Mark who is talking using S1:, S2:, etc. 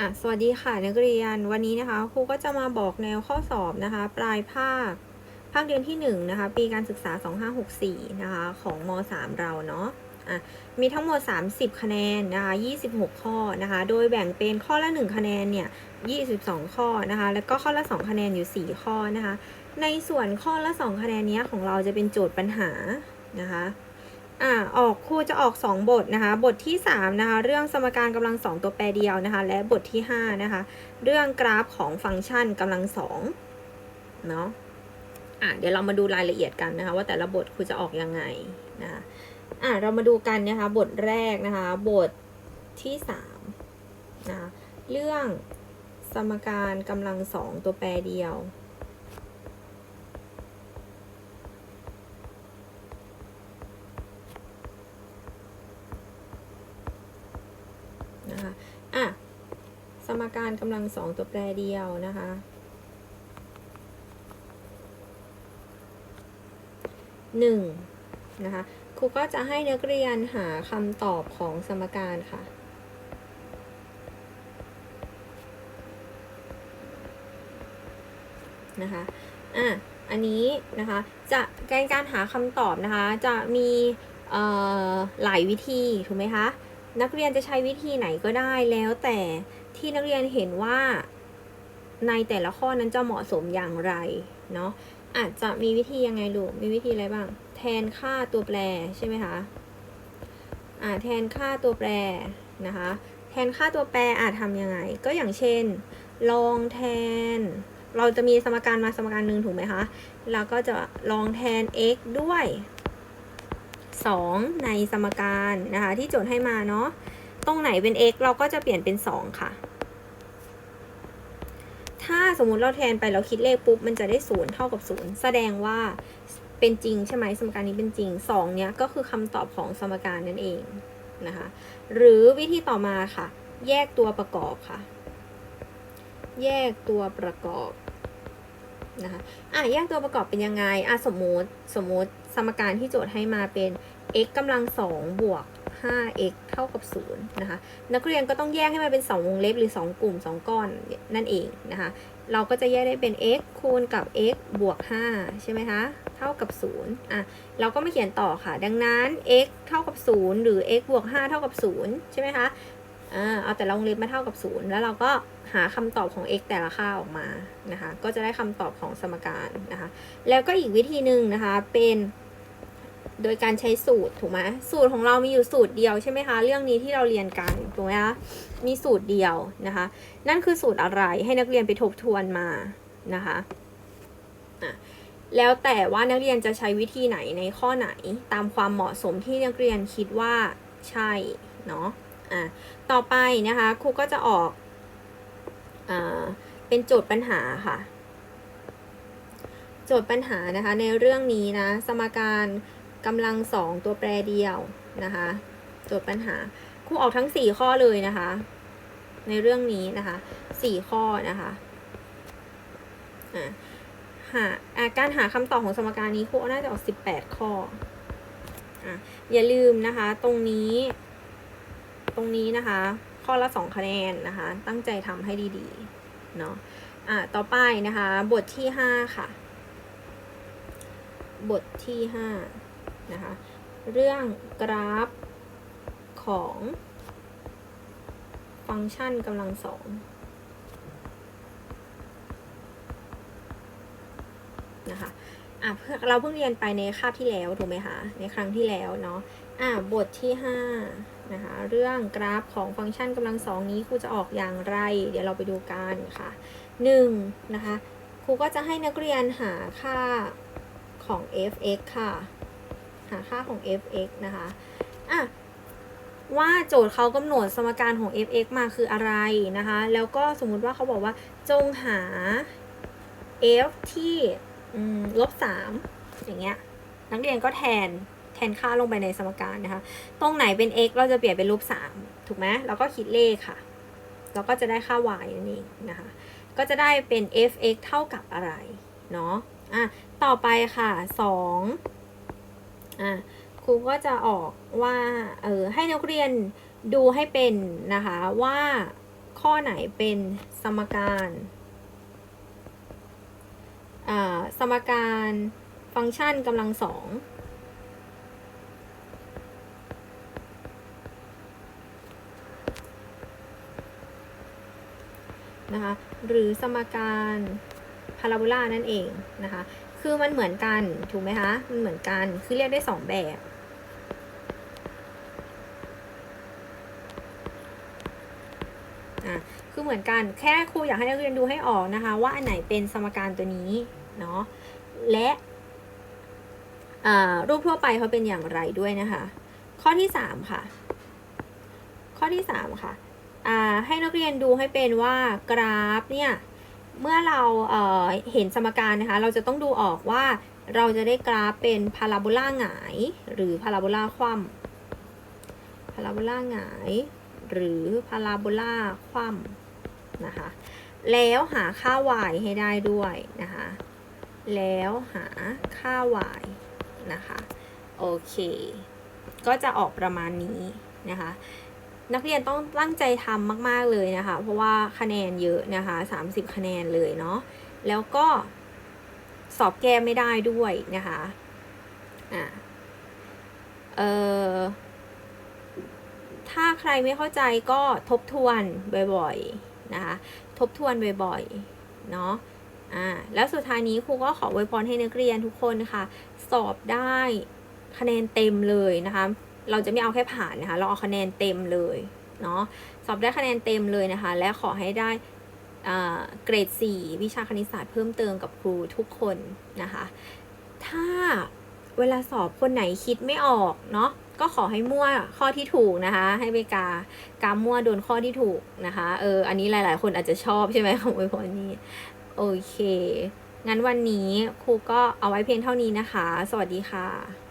S1: อะสวัสดีค่ะนักเรียนวันนี้นะคะครูก็จะมาบอกแนวข้อสอบนะคะ ปลายภาค ภาคเดือนที่1นะคะปีการศึกษา 2564นะคะของม .3 เราเนาะอะมีทั้งหมด 30 คะแนนนะคะ26 ข้อนะคะโดยแบ่งเป็นข้อละ 1 คะแนนเนี่ย22 ข้อนะคะแล้วก็ข้อละ 2 คะแนนอยู่ 4 ข้อนะคะในส่วนข้อละ 2 คะแนนเนี้ยของเราจะเป็นโจทย์ปัญหานะคะ อ่าออกครูจะออก 2 บทนะคะ บทที่ 3 นะคะ เรื่องสมการกำลังสองตัวแปรเดียวนะคะ และบทที่ 5 นะคะ เรื่องกราฟของฟังก์ชันกำลังสองเนาะอะเดี๋ยวเรามาดูรายละเอียดกันนะคะ ว่าแต่ละบทครูจะออกยังไงนะคะอะเรามาดูกันนะคะ บทแรกนะคะ บทที่3นะคะเรื่องสมการกำลังสองตัวแปรเดียว นะคะ อะ สมการกำลังสองตัวแปรเดียวนะคะหนึ่งนะคะ ครูก็จะให้นักเรียนหาคำตอบของสมการค่ะนะคะอะอันนี้นะคะจะการการหาคำตอบนะคะจะมีหลายวิธีถูกไหมคะ นักเรียนจะใช้วิธีไหนก็ได้แล้วแต่ที่นักเรียนเห็นว่าในแต่ละข้อนั้นจะเหมาะสมอย่างไรเนาะอาจจะมีวิธียังไงลูกมีวิธีอะไรบ้าง แทนค่าตัวแปรใช่ไหมคะอ่าแทนค่าตัวแปรนะคะ แทนค่าตัวแปรอาจทำยังไง ก็อย่างเช่น ลองแทน เราจะมีสมการมาสมการหนึ่งถูกไหมคะ แล้วก็จะลองแทน x ด้วย 2 ในสมการนะคะที่โจทย์ให้มาเนาะ ตรงไหนเป็น x เราก็จะเปลี่ยนเป็น 2 ค่ะ ถ้าสมมุติเราแทนไปเราคิดเลขปุ๊บมันจะได้ 0 เท่ากับ 0 แสดงว่าเป็นจริงใช่ไหมสมการนี้เป็นจริง 2 เนี้ยก็คือคำตอบของสมการนั่นเองนะคะ หรือวิธีต่อมาค่ะ แยกตัวประกอบค่ะ แยกตัวประกอบนะคะอะแยกตัวประกอบเป็นยังไงอะสมมติสมมติสมการที่โจทย์ให้มาเป็น x กำลังสองบวก 5x เท่ากับ 0 นะคะ นักเรียนก็ต้องแยกให้มันเป็น 2 วงเล็บหรือ 2 กลุ่ม 2 ก้อนนั่นเองนะคะ เราก็จะแยกได้เป็น x คูณกับ x บวก 5 ใช่ไหมคะ เท่ากับ 0 อะ เราก็มาเขียนต่อค่ะ ดังนั้น x เท่ากับ 0 หรือ x บวก 5 เท่ากับ 0 ใช่ไหมคะอ่าเอาแต่ละวงเล็บมาเท่ากับ 0 แล้วเราก็หาคำตอบของ x แต่ละค่าออกมานะคะ ก็จะได้คำตอบของสมการนะคะ แล้วก็อีกวิธีหนึ่งนะคะ เป็น โดยการใช้สูตรถูกไหมสูตรของเรามีอยู่สูตรเดียวใช่ไหมคะ เรื่องนี้ที่เราเรียนกันถูกไหมคะมีสูตรเดียวนะคะ นั่นคือสูตรอะไรให้นักเรียนไปทบทวนมานะคะอะแล้วแต่ว่านักเรียนจะใช้วิธีไหนในข้อไหนตามความเหมาะสมที่นักเรียนคิดว่าใช่เนาะอะต่อไปนะคะครูก็จะออกอ่าเป็นโจทย์ปัญหาค่ะ โจทย์ปัญหานะคะในเรื่องนี้นะสมการ กำลังสองตัวแปรเดียวนะคะโจทย์ปัญหาครูออกทั้งสี่ข้อเลยนะคะ ในเรื่องนี้นะคะสี่ข้อนะคะหาการหาคำตอบของสมการนี้ครูน่าจะออกสิบแปดข้อออย่าลืมนะคะ ตรงนี้ ตรงนี้นะคะ ข้อละสองคะแนนนะคะ ตั้งใจทำให้ดีๆเนาะอะต่อไปนะคะ บทที่ห้าค่ะ บทที่ห้า นะคะเรื่องกราฟของฟังก์ชันกำลังสองนะคะอะเราเพิ่งเรียนไปในคาบที่แล้วถูกไหมคะ ในครั้งที่แล้วเนาะอะบทที่ห้านะคะเรื่องกราฟของฟังก์ชันกำลังสองนี้ครูจะออกอย่างไร เดี๋ยวเราไปดูกันค่ะหนึ่งนะคะครูก็จะให้นักเรียนหาค่าของ f(x) ค่ะ หาค่าของ f(x) นะคะอะว่าโจทย์เขากำหนดสมการของ f(x) มาคืออะไรนะคะ แล้วก็สมมุติว่าเขาบอกว่าจงหา f ที่ลบสามอย่างเงี้ยนักเรียนก็แทนแทนค่าลงไปในสมการนะคะ ตรงไหนเป็น x เราจะเปลี่ยนเป็นลบสามถูกไหมแล้วก็คิดเลขค่ะเราก็จะได้ค่า y นั่นเองนะคะ ก็จะได้เป็น f(x) เท่ากับอะไร เนาะอะต่อไปค่ะส องอะครูก็จะออกว่าเออให้นักเรียนดูให้เป็นนะคะว่าข้อไหนเป็นสมการสมการฟังก์ชันกำลังสองนะคะหรือสมการพาราโบลานั่นเองนะคะ คือมันเหมือนกันถูกไหมคะมันเหมือนกันคือเรียกได้สองแบบอะคือเหมือนกันแค่ครูอยากให้นักเรียนดูให้ออกนะคะ ว่าอันไหนเป็นสมการตัวนี้เนาะและอ่ารูปทั่วไปเขาเป็นอย่างไรด้วยนะคะ ข้อที่สามค่ะ ข้อที่สามค่ะอ่าให้นักเรียนดูให้เป็นว่ากราฟเนี่ย เมื่อเราเเห็นสมการนะคะ เราจะต้องดูออกว่าเราจะได้กราฟเป็นพาราโบลาหงาย หรือพาราโบลาคว่ำพาราโบลาหงาย หรือพาราโบลาคว่ำนะคะ แล้วหาค่า y ให้ได้ด้วยนะคะ แล้วหาค่า y นะคะ โอเค ก็จะออกประมาณนี้นะคะ นักเรียนต้องตั้งใจทำมาก ๆ เลยนะคะ เพราะว่าคะแนนเยอะนะคะ 30 คะแนนเลยเนาะ แล้วก็สอบแก้ไม่ได้ด้วยนะคะ อะเอ่อ ถ้าใครไม่เข้าใจก็ทบทวนบ่อยๆนะคะ ทบทวนบ่อยๆ เนาะอ่า แล้วสุดท้ายนี้ครูก็ขออวยพรให้นักเรียนทุกคนนะคะสอบได้คะแนนเต็มเลยนะคะ เราจะไม่เอาแค่ผ่านนะคะ เราเอาคะแนนเต็มเลยเนาะสอบได้คะแนนเต็มเลยนะคะ และขอให้ได้เกรด 4 วิชาคณิตศาสตร์เพิ่มเติมกับครูทุกคนนะคะ ถ้าเวลาสอบคนไหนคิดไม่ออกเนาะก็ขอให้มั่วข้อที่ถูกนะคะ ให้ไปกากามั่วโดนข้อที่ถูกนะคะเอออันนี้หลายๆ คนอาจจะชอบใช่ไหมของอวยพรนี้โอเค งั้นวันนี้ครูก็เอาไว้เพียงเท่านี้นะคะ สวัสดีค่ะ